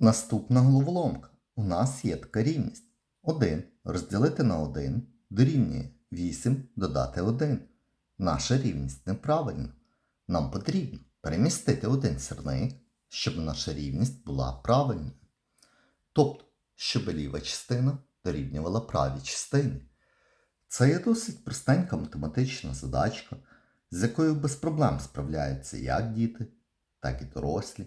Наступна головоломка. У нас є така рівність. 1 розділити на 1 дорівнює 8 додати 1. Наша рівність неправильна. Нам потрібно перемістити один сірник, щоб наша рівність була правильною. Тобто, щоб ліва частина дорівнювала правій частині. Це є досить простенька математична задачка, з якою без проблем справляються як діти, так і дорослі.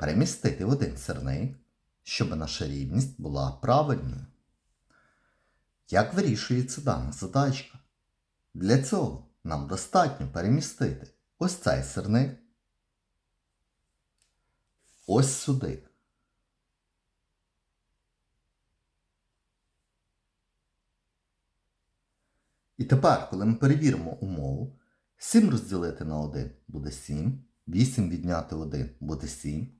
перемістити в один сирник, щоб наша рівність була правильною. Як вирішується дана задачка? Для цього нам достатньо перемістити ось цей сирник ось сюди. І тепер, коли ми перевіримо умову, 7 розділити на 1 буде 7, 8 відняти 1 буде 7,